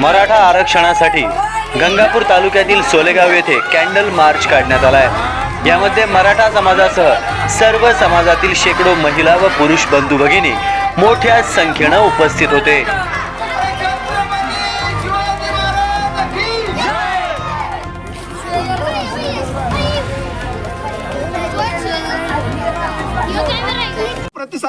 मराठा आरक्षणासाठी गंगापूर तालुक्यातील सोलेगाव येथे कॅन्डल मार्च काढण्यात आला आहे. यामध्ये मराठा समाजासह सर्व समाजातील शेकडो महिला व पुरुष बंधू भगिनी मोठ्या संख्येनं उपस्थित होते.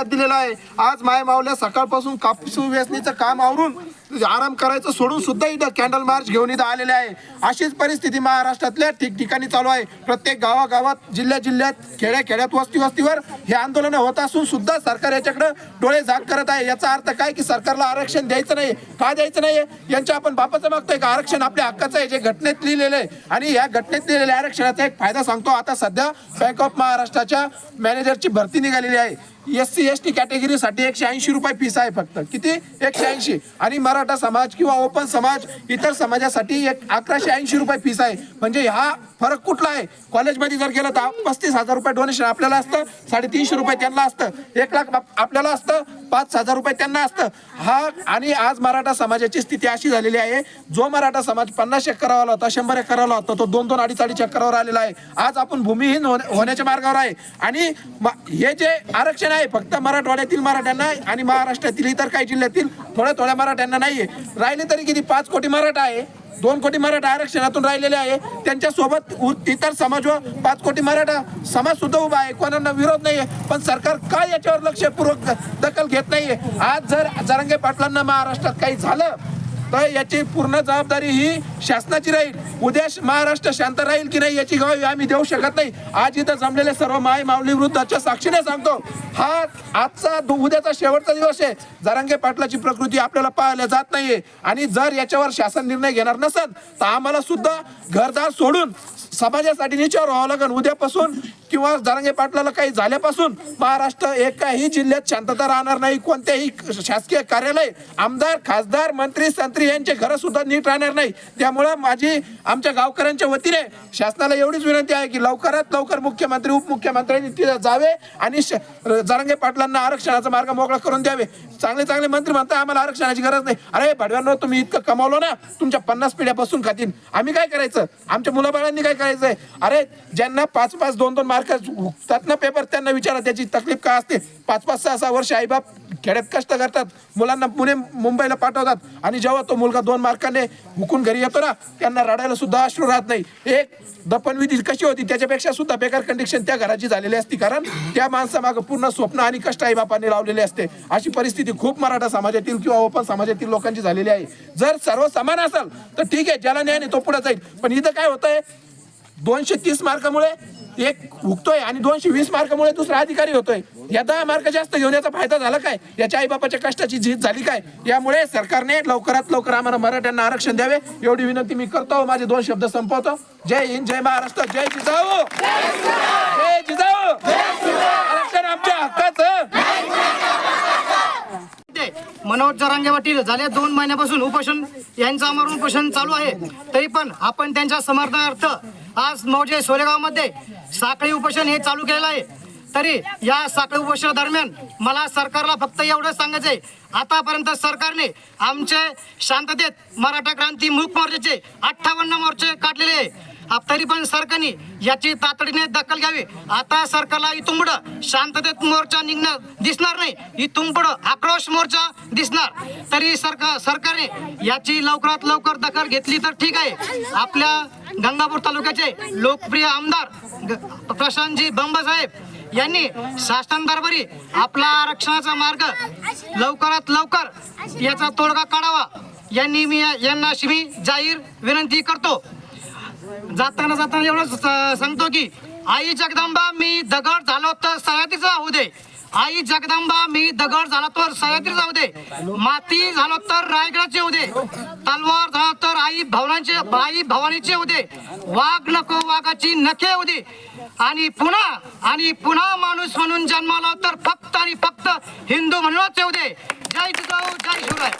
प्रतिसाद दिलेला आहे. आज माय मावल्या सकाळपासून कापूस वेचणीचं काम आवरून आराम करायचं सोडून सुद्धा इथं कॅन्डल मार्च घेऊन इथं आलेले आहे. अशीच परिस्थिती महाराष्ट्रातल्या ठिकठिकाणी चालू आहे. प्रत्येक गावागावात जिल्ह्या जिल्ह्यात खेड्या खेड्यात वस्ती वस्तीवर हे आंदोलन होत असून सुद्धा सरकार याच्याकडे डोळे झाक करत आहे. याचा अर्थ काय की सरकारला आरक्षण द्यायचं नाही? का द्यायचं नाही यांच्या आपण बापाचं मागतोय का? आरक्षण आपल्या हक्काचं आहे. जे घटनेत लिहिलेलं आहे. आणि या घटनेत लिहिलेल्या आरक्षणाचा एक फायदा सांगतो. आता सध्या बँक ऑफ महाराष्ट्राच्या मॅनेजरची भरती निघालेली आहे. एस सी एस टी कॅटेगरीसाठी एकशे ऐंशी रुपये फीस आहे फक्त. किती? एकशे ऐंशी. आणि मरा मराठा समाज किंवा ओपन समाज इतर समाजासाठी एक अकराशे ऐंशी रुपये फीस आहे. म्हणजे हा फरक कुठला आहे? कॉलेजमध्ये जर गेलं तर पस्तीस हजार रुपये डोनेशन आपल्याला असतं साडेतीनशे रुपये त्यांना असतं एक लाख आपल्याला असतं पाच हजार रुपये त्यांना असतं. हा आणि आज मराठा समाजाची स्थिती अशी झालेली आहे जो मराठा समाज पन्नास एकरावाला होता शंभर एकरावाला होता तो दोन दोन अडीच अडीच चक्करावर आलेला आहे. आज आपण भूमिहीन होण्या- होण्याच्या मार्गावर आहे. आणि हे जे आरक्षण आहे फक्त मराठवाड्यातील मराठ्यांना आहे आणि महाराष्ट्रातील इतर काही जिल्ह्यातील थोड्या थोड्या मराठ्यांना नाहीये. राहिले तरी किती? पाच कोटी मराठा आहे. दोन कोटी मराठा आरक्षणातून राहिलेले आहे. त्यांच्यासोबत इतर समाज व पाच कोटी मराठा समाज सुद्धा उभा आहे. कोणाला विरोध नाहीये. पण सरकार का याच्यावर लक्षपूर्वक दखल घेत नाहीये. आज जर जरंगे पाटलांना महाराष्ट्रात काही झालं तर याची पूर्ण जबाबदारी ही शासनाची राहील. उद्या महाराष्ट्र शांत राहील की नाही याची ग्वाही आम्ही देऊ शकत नाही. आज इथं जमलेले सर्व माय माऊली वृद्धाच्या साक्षीने सांगतो हा आजचा उद्याचा शेवटचा दिवस आहे. जरांगे पाटलाची प्रकृती आपल्याला पाहायला जात नाहीये. आणि जर याच्यावर शासन निर्णय घेणार नसेल तर आम्हाला सुद्धा घरदार सोडून समाजासाठी निचार व्हावं लागेल. उद्यापासून किंवा जारंगे पाटलाला काही झाल्यापासून महाराष्ट्र एकाही जिल्ह्यात शांतता राहणार नाही. कोणत्याही शासकीय कार्यालय आमदार खासदार मंत्री संत्री यांचे घरं सुद्धा नीट राहणार नाही. त्यामुळं माझी आमच्या गावकऱ्यांच्या वतीने शासनाला एवढीच विनंती आहे की लवकरात लवकर मुख्यमंत्री उपमुख्यमंत्र्यांनी तिथे जावे आणि श- पाटलांना आरक्षणाचा मार्ग मोकळा करून द्यावे. चांगले चांगले मंत्री म्हणतात आम्हाला आरक्षणाची गरज नाही. अरे भडव्यांनो तुम्ही इतकं कमावलं ना तुमच्या पन्नास पिढ्या बसून खातील आम्ही काय करायचं? आमच्या मुलाबाळांनी काय करायचंय. अरे ज्यांना पाच पाच दोन दोन मार्क हुकतात ना पेपर त्यांना विचारा त्याची तकलीफ काय असते? पाच पाच सहा सहा वर्ष आईबाप खेड्यात कष्ट करतात. मुलांना पुणे मुंबईला पाठवतात. आणि जेव्हा तो मुलगा दोन मार्काने हुकून घरी येतो ना त्यांना रडायला सुद्धा अश्रू राहत नाही. एक दफनविधी कशी होती? त्याच्यापेक्षा सुद्धा बेकार कंडिशन त्या घराची झालेली असती. कारण त्या माणसामागं पूर्ण स्वप्न आणि कष्ट आई बापाने लावलेले असते. अशी परिस्थिती खूप मराठा समाजातील किंवा ओपन समाजातील लोकांची झालेली आहे. जर सर्व समान असेल तर ठीक आहे ज्याला न्याय नाही तो पुढे जाईल. पण इथं काय होतंय? दोनशे तीस मार्कामुळे एक हुकतोय आणि दोनशे वीस मार्कामुळे दुसरा अधिकारी होतोय. या दहा मार्क जास्त घेऊन याचा फायदा झाला काय? याच्या आईबापाच्या कष्टाची झीज झाली काय? यामुळे सरकारने लवकरात लवकर आम्हाला मराठ्यांना आरक्षण द्यावे. एवढी विनंती मी करतो. माझे दोन शब्द संपवतो. जय हिंद जय महाराष्ट्र जय जिजाऊ! जय जिजाऊ आरक्षण आमच्या हक्काचं ते मनोज जरांगे पाटील झाल्या दोन महिन्यापासून उपोषण. यांचं आमरण उपोषण चालू आहे. तरी पण आपण त्यांच्या समर्थनार्थ आज मौजे सोलेगावमध्ये साखळी उपोषण हे चालू केलेलं आहे. तरी या साखळी उपोषणा दरम्यान मला सरकारला फक्त एवढंच सांगायचं आहे आतापर्यंत सरकारने आमचे शांततेत मराठा क्रांती मूक मोर्चाचे अठ्ठावन्न मोर्चे काढलेले आहे. तरी पण सरकारने याची तातडीने दखल घ्यावी. आता सरकारला इथून पुढं शांततेत मोर्चा निघणार दिसणार नाही. इथून पुढं आक्रोश मोर्चा दिसणार. तरी सरकार सरकारने याची लवकरात लवकर दखल घेतली तर ठीक आहे. आपल्या गंगापूर तालुक्याचे लोकप्रिय आमदार ग- प्रशांतजी बंबासाहेब यांनी शासन दरबारी आपला आरक्षणाचा मार्ग लवकरात लवकर याचा तोडगा काढावा. यांनी मी यांना अशी मी जाहीर विनंती करतो. जाताना जाताना एवढं स- सांगतो की आई जगदंबा मी दगड झालो तर सह्याद्रीचा जाऊ दे. आई जगदंबा मी दगड झाला तर सह्याद्री जाऊ दे. माती झालो तर रायगडाचे होऊ दे. तलवार झाला तर आई भवानीचे आई भवानीचे होऊ दे. वाघ नको वाघाची नखे होऊ दे. आणि पुन्हा आणि पुन्हा माणूस म्हणून जन्माला तर फक्त आणि फक्त हिंदू म्हणूनच येऊ दे. जय जिजाऊ जय शिवराय.